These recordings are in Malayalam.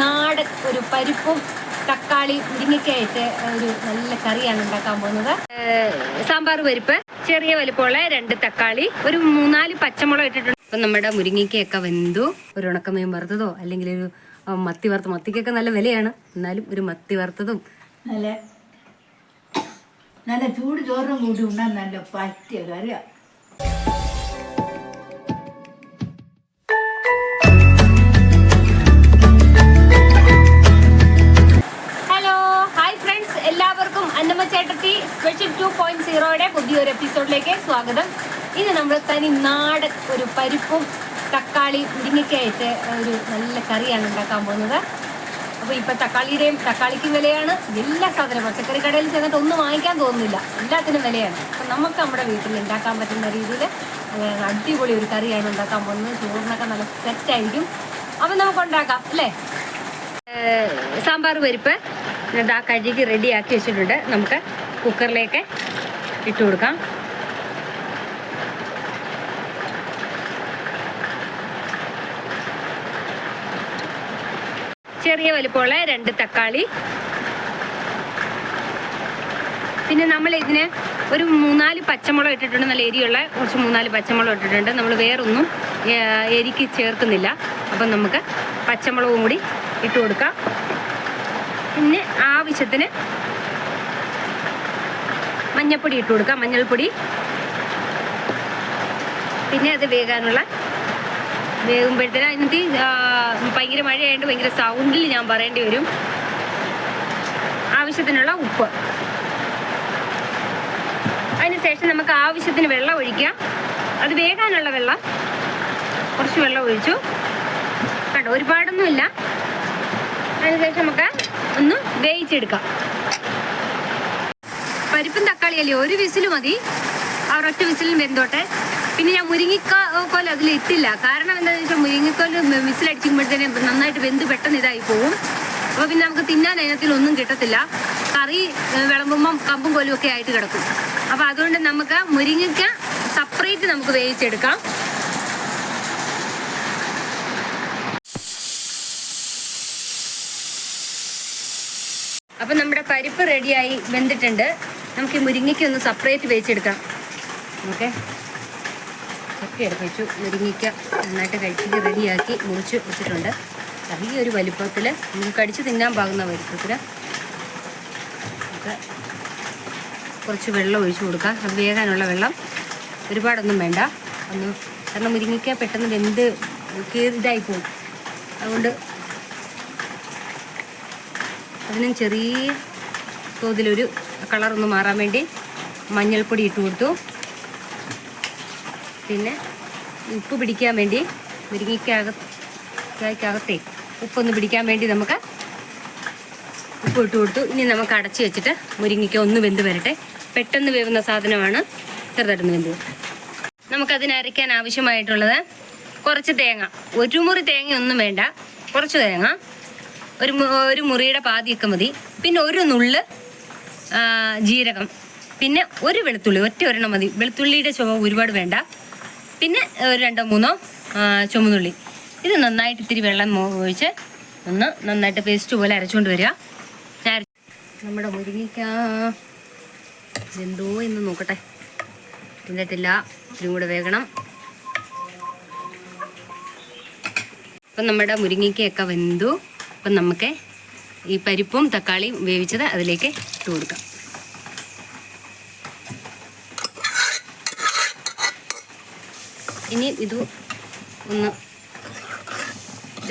നാടൻ ഒരു പരിപ്പും തക്കാളി മുരിങ്ങയ്ക്കായിട്ട് ഒരു നല്ല കറിയാണ് ഉണ്ടാക്കാൻ പോകുന്നത്. സാമ്പാർ പരിപ്പ് ചെറിയ വലിപ്പമുള്ള രണ്ട് തക്കാളി ഒരു മൂന്നാൽ പച്ചമുളക് ഇട്ടിട്ടുണ്ട്. ഇപ്പം നമ്മുടെ മുരിങ്ങയ്ക്കൊക്കെ വെന്തു. ഒരു ഉണക്കമീൻ വറുത്തതോ അല്ലെങ്കിൽ ഒരു മത്തി വറുത്ത മത്തിക്കൊക്കെ നല്ല വിലയാണ്. എന്നാലും ഒരു മത്തി വറുത്തതും. നല്ല നല്ല ചൂട് ചോറും കൂടി ഉണ്ണാൻ നല്ല പറ്റിയ കറിയാ. ചേട്ടത്തി സ്പെഷ്യൽ ടു പോയിന്റ് സീറോയുടെ പുതിയൊരു എപ്പിസോഡിലേക്ക് സ്വാഗതം. ഇന്ന് നമ്മൾ തനി നാടൻ ഒരു പരിപ്പും തക്കാളി മുരിങ്ങയ്ക്കായിട്ട് ഒരു നല്ല കറിയാണ് ഉണ്ടാക്കാൻ പോകുന്നത്. അപ്പോൾ ഇപ്പോൾ തക്കാളിയുടെയും തക്കാളിക്കും വിലയാണ്. എല്ലാ സാധനവും പച്ചക്കറി കടയിൽ ചെന്നിട്ട് ഒന്നും വാങ്ങിക്കാൻ തോന്നുന്നില്ല. എല്ലാത്തിനും വിലയാണ്. അപ്പം നമുക്ക് നമ്മുടെ വീട്ടിൽ ഉണ്ടാക്കാൻ പറ്റുന്ന രീതിയിൽ അടിപൊളി ഒരു കറിയാണ് ഉണ്ടാക്കാൻ പോകുന്നത്. ചോറിനൊക്കെ നല്ല സെറ്റായിരിക്കും അപ്പം നമുക്ക് ഉണ്ടാക്കാം അല്ലേ? സാമ്പാർ പരിപ്പ്. ഇതാ കഴുകി റെഡിയാക്കി വെച്ചിട്ടുണ്ട്. നമുക്ക് കുക്കറിലേക്ക് ഇട്ട് കൊടുക്കാം. ചെറിയ വലിപ്പമുള്ള രണ്ട് തക്കാളി. പിന്നെ നമ്മൾ ഇതിന് ഒരു മൂന്നാൽ പച്ചമുളക് ഇട്ടിട്ടുണ്ട്. നല്ല എരിയുള്ള കുറച്ച് മൂന്നാൽ പച്ചമുളക് ഇട്ടിട്ടുണ്ട്. നമ്മൾ വേറൊന്നും എരിക്ക് ചേർക്കുന്നില്ല. അപ്പം നമുക്ക് പച്ചമുളകും കൂടി ഇട്ട് കൊടുക്കാം. പിന്നെ ആവശ്യത്തിന് മഞ്ഞൾപ്പൊടി ഇട്ട് കൊടുക്കാം. മഞ്ഞൾപ്പൊടി. പിന്നെ അത് വേകാനുള്ള വേകുമ്പോഴത്തേനും അതിനകത്ത് ഭയങ്കര മഴയായതുകൊണ്ട് ഭയങ്കര സൗണ്ടിൽ ഞാൻ പറയേണ്ടി വരും. ആവശ്യത്തിനുള്ള ഉപ്പ്. അതിനുശേഷം നമുക്ക് ആവശ്യത്തിന് വെള്ളം ഒഴിക്കാം. അത് വേകാനുള്ള വെള്ളം കുറച്ച് വെള്ളം ഒഴിച്ചു. കണ്ടോ ഒരുപാടൊന്നുമില്ല. അതിനുശേഷം നമുക്ക് ഒന്ന് വേവിച്ചെടുക്കാം. പരിപ്പും തക്കാളിയല്ലേ ഒരു വിസിൽ മതി. ആ ഒരൊറ്റ വിസിലും വെന്തോട്ടെ. പിന്നെ ഞാൻ മുരിങ്ങിക്കോൽ അതിൽ ഇട്ടില്ല. കാരണം എന്താണെന്ന് വെച്ചാൽ മുരിങ്ങിക്കോൽ വിസിലടിക്കുമ്പോഴത്തേനെ നന്നായിട്ട് വെന്ത് പെട്ടെന്ന് ഇതായി പോവും. അപ്പോൾ പിന്നെ നമുക്ക് തിന്നാൻ അതിനകത്തിൽ ഒന്നും കിട്ടത്തില്ല. കറി വിളമ്പുമ്പം കമ്പും കോലും ഒക്കെ ആയിട്ട് കിടക്കും. അപ്പോൾ അതുകൊണ്ട് നമുക്ക് മുരിങ്ങയ്ക്ക സെപ്പറേറ്റ് നമുക്ക് വേവിച്ചെടുക്കാം. അപ്പം നമ്മുടെ പരിപ്പ് റെഡിയായി വെന്തിട്ടുണ്ട്. നമുക്ക് ഈ മുരിങ്ങയ്ക്ക് ഒന്ന് സെപ്പറേറ്റ് വേവിച്ചെടുക്കാം. ഓക്കെ. ഒക്കെ എടുത്ത് മുരിങ്ങയ്ക്ക നന്നായിട്ട് കഴിച്ചിട്ട് റെഡിയാക്കി മുറിച്ച് വെച്ചിട്ടുണ്ട്. ഈ ഒരു വലിപ്പത്തിൽ നമുക്ക് കടിച്ച് തിന്നാൻ പാകുന്ന വലിപ്പത്തിൽ കുറച്ച് വെള്ളം ഒഴിച്ചു കൊടുക്കാം. അത് വേകാനുള്ള വെള്ളം ഒരുപാടൊന്നും വേണ്ട. ഒന്ന് കാരണം മുരിങ്ങയ്ക്ക പെട്ടെന്ന് വെന്ത് കീറിതായി പോകും. അതുകൊണ്ട് അതിനും ചെറിയ തോതിലൊരു കളറൊന്ന് മാറാൻ വേണ്ടി മഞ്ഞൾപ്പൊടി ഇട്ട് കൊടുത്തു. പിന്നെ ഉപ്പ് പിടിക്കാൻ വേണ്ടി മുരിങ്ങയ്ക്കകത്തേക്കകത്തേ ഉപ്പൊന്ന് പിടിക്കാൻ വേണ്ടി നമുക്ക് ഉപ്പ് ഇട്ട് കൊടുത്തു. ഇനി നമുക്ക് അടച്ചു വെച്ചിട്ട് മുരിങ്ങയ്ക്ക ഒന്ന് വെന്ത് വരട്ടെ. പെട്ടെന്ന് വേവുന്ന സാധനമാണ് ചെറുതായിട്ടൊന്ന് വെന്ത്. നമുക്കതിന് അരയ്ക്കാൻ ആവശ്യമായിട്ടുള്ളത് കുറച്ച് തേങ്ങ. ഒരു മുറി തേങ്ങയൊന്നും വേണ്ട. കുറച്ച് തേങ്ങ. ഒരു ഒരു മുറിയുടെ പാതിയൊക്കെ മതി. പിന്നെ ഒരു നുള്ള് ജീരകം. പിന്നെ ഒരു വെളുത്തുള്ളി ഒറ്റ ഒരെണ്ണം മതി. വെളുത്തുള്ളിയുടെ ചുമ ഒരുപാട് വേണ്ട. പിന്നെ ഒരു രണ്ടോ മൂന്നോ ചുമന്നുള്ളി. ഇത് നന്നായിട്ട് ഇത്തിരി വെള്ളം ഒഴിച്ച് ഒന്ന് നന്നായിട്ട് പേസ്റ്റ് പോലെ അരച്ചുകൊണ്ട് വരിക. നമ്മുടെ മുരിങ്ങിക്ക എന്തോ എന്ന് നോക്കട്ടെ. എന്നിട്ടില്ല ഇത്തിരി കൂടെ വേഗണം അപ്പം നമ്മുടെ മുരിങ്ങയ്ക്കയൊക്കെ വെന്തു. അപ്പം നമുക്ക് ഈ പരിപ്പും തക്കാളിയും വേവിച്ചത് അതിലേക്ക് ഇട്ട് കൊടുക്കാം. ഇനി ഇത് ഒന്ന്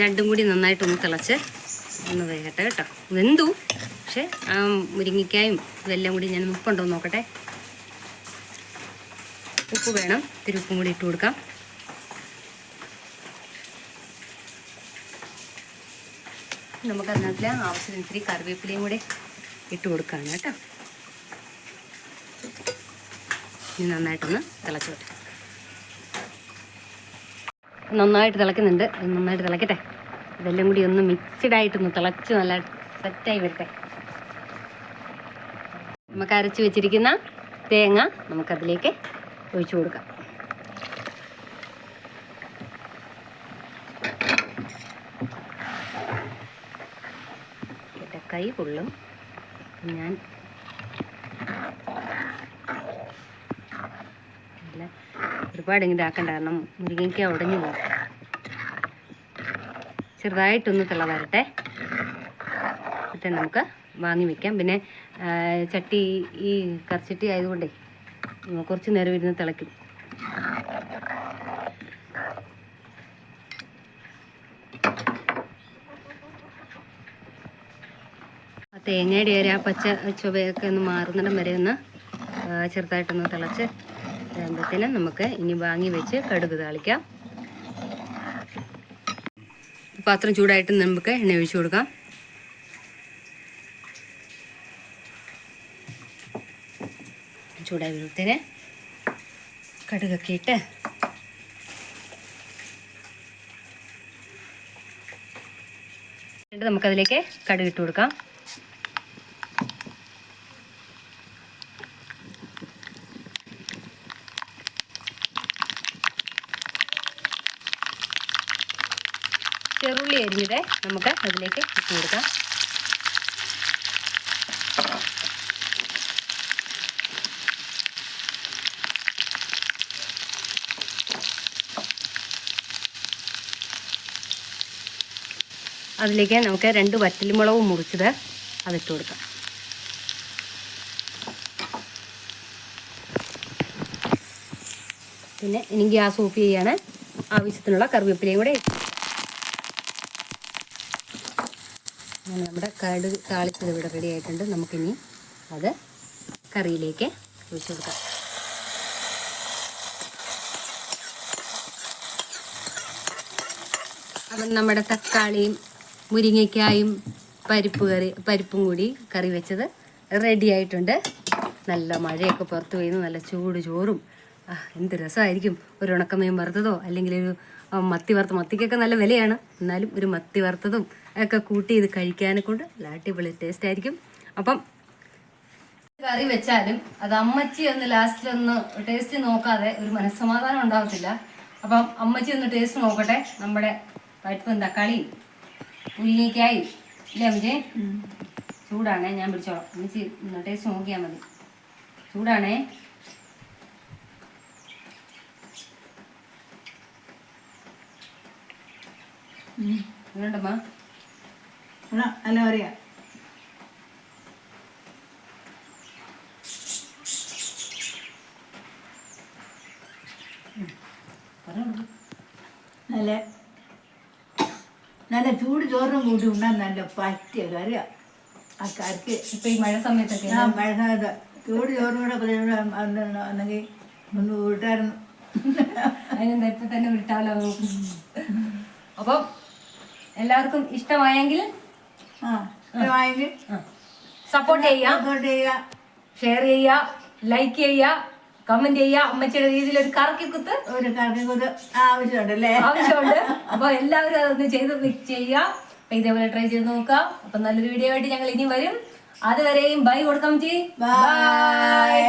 രണ്ടും കൂടി നന്നായിട്ടൊന്ന് തിളച്ച് ഒന്ന് വേകട്ടെ കേട്ടോ. വെന്തു. പക്ഷേ ആ മുരിങ്ങയ്ക്കായും ഇതെല്ലാം കൂടി ഞാൻ ഉപ്പുണ്ടോ നോക്കട്ടെ. ഉപ്പ് വേണം. ഇത്തിരി ഉപ്പും കൂടി ഇട്ട് കൊടുക്കാം. നമുക്ക് അതിനകത്തിൽ ആവശ്യത്തിന് കറിവേപ്പിലയും കൂടെ ഇട്ട് കൊടുക്കാണ് കേട്ടോ. ഇനി നന്നായിട്ടൊന്ന് തിളച്ച് വരട്ടെ. നന്നായിട്ട് തിളക്കുന്നുണ്ട് നന്നായിട്ട് തിളക്കട്ടെ ഇതെല്ലാം കൂടി ഒന്ന് മിക്സ്ഡ് ആയിട്ടൊന്ന് തിളച്ച് നല്ല സെറ്റായി വരട്ടെ. നമുക്ക് അരച്ച് വെച്ചിരിക്കുന്ന തേങ്ങ നമുക്കതിലേക്ക് ഒഴിച്ചു കൊടുക്കാം. കൈ കൊള്ളും. ഞാൻ അല്ല ഒരുപാട് ഇങ്ങനെ ആക്കണ്ട കാരണം മുരിങ്ങയ്ക്ക ഉടഞ്ഞു പോകും. ചെറുതായിട്ടൊന്ന് തിള വരട്ടെ എന്നിട്ട് നമുക്ക് വാങ്ങി വെക്കാം. പിന്നെ ചട്ടി ഈ കറിച്ചട്ടി ആയതുകൊണ്ടേ കുറച്ച് നേരം ഇരുന്ന് തിളയ്ക്കും. തേങ്ങയുടെ ഒരു ആ പച്ച ചുവയൊക്കെ ഒന്ന് മാറുന്നിടം വരെ ഒന്ന് ചെറുതായിട്ടൊന്ന് തിളച്ച് വരുമ്പോഴത്തേനും നമുക്ക് ഇനി വാങ്ങി വെച്ച് കടുക് താളിക്കാം. പാത്രം ചൂടായിട്ട് നമുക്ക് എണ്ണ ഒഴിച്ചു കൊടുക്കാം. ചൂടായി വരുമ്പത്തേന് കടുകൊക്കെ ഇട്ട് നമുക്കതിലേക്ക് കടുകിട്ട് കൊടുക്കാം. ചെറുള്ളി അരിഞ്ഞത് നമുക്ക് അതിലേക്ക് ഇട്ട് കൊടുക്കാം. അതിലേക്ക് നമുക്ക് രണ്ട് വറ്റൽമുളക് മുറിച്ചത് അതിട്ട് കൊടുക്കാം. പിന്നെ ഇനി ഗ്യാസ് ഓഫ് ചെയ്യാണ്. ആവശ്യത്തിനുള്ള കറിവേപ്പിലയും കൂടെ അങ്ങനെ നമ്മുടെ കടുക് താളിച്ചത് ഇവിടെ റെഡി ആയിട്ടുണ്ട്. നമുക്കിനി അത് കറിയിലേക്ക് ഒഴിച്ചു കൊടുക്കാം. അപ്പം നമ്മുടെ തക്കാളിയും മുരിങ്ങയ്ക്കായും പരിപ്പ് കറി പരിപ്പും കൂടി കറി വെച്ചത് റെഡി ആയിട്ടുണ്ട്. നല്ല മഴയൊക്കെ പുറത്ത് പെയ്യുന്നു. നല്ല ചൂട് ചോറും. എന്ത് രസമായിരിക്കും. ഒരു ഉണക്കമീൻ വറുത്തതോ അല്ലെങ്കിൽ ഒരു മത്തി വറുത്ത മത്തിക്കൊക്കെ നല്ല വിലയാണ്. എന്നാലും ഒരു മത്തി വറുത്തതും ഒക്കെ കൂട്ടി ഇത് കഴിക്കാനെ കൊണ്ട് നല്ല അടിപൊളി ടേസ്റ്റ് ആയിരിക്കും. അപ്പം കറി വെച്ചാലും അത് അമ്മച്ചി ഒന്ന് ലാസ്റ്റിൽ ഒന്ന് ടേസ്റ്റ് നോക്കാതെ ഒരു മനസ്സമാധാനം ഉണ്ടാവത്തില്ല. അപ്പം അമ്മച്ചി ഒന്ന് ടേസ്റ്റ് നോക്കട്ടെ നമ്മുടെ പരിപ്പും തക്കാളിയും ഉള്ളിക്കായി ഇല്ലേ അമ്മച്ചി? ചൂടാണേ ഞാൻ പിടിച്ചോളാം. അമ്മച്ചി ഒന്ന് ടേസ്റ്റ് നോക്കിയാൽ മതി. ചൂടാണേ. എങ്ങനെയുണ്ടമ്മ നല്ല പറയാ. നല്ല നല്ല ചൂട് ചോറും കൂട്ടി ഉണ്ണാൻ നല്ല പറ്റിയ കറിയ ആ കറിക്ക് ഇപ്പൊ ഈ മഴ സമയത്തൊക്കെ ആ മഴ സമയത്ത് ചൂട് ചോറും കൂടെ ഒന്നെങ്കിൽ ഒന്ന് വീട്ടായിരുന്നു. അതിനെന്താ ഇപ്പൊ തന്നെ വിട്ടാലോ? അപ്പം എല്ലാവർക്കും ഇഷ്ടമായെങ്കിൽ സപ്പോർട്ട് ചെയ്യാം സപ്പോർട്ട് ചെയ്യുക. ഷെയർ ചെയ്യുക. ലൈക്ക് ചെയ്യുക. കമന്റ് ചെയ്യുക. അമ്മച്ചിയുടെ രീതിയിൽ ഒരു കറക്കി കുത്ത് ഒരു കറക്കി കുത്ത് ആവശ്യമുണ്ടല്ലേ? ആവശ്യമുണ്ട്. അപ്പൊ എല്ലാവരും അതൊന്ന് ചെയ്ത് ചെയ്യുക. അപ്പൊ ഇതേപോലെ ട്രൈ ചെയ്ത് നോക്കാം അപ്പൊ നല്ലൊരു വീഡിയോ ആയിട്ട് ഞങ്ങൾ ഇനി വരും. അതുവരെയും ബൈ കൊടുക്കാം ചെയ് ബൈ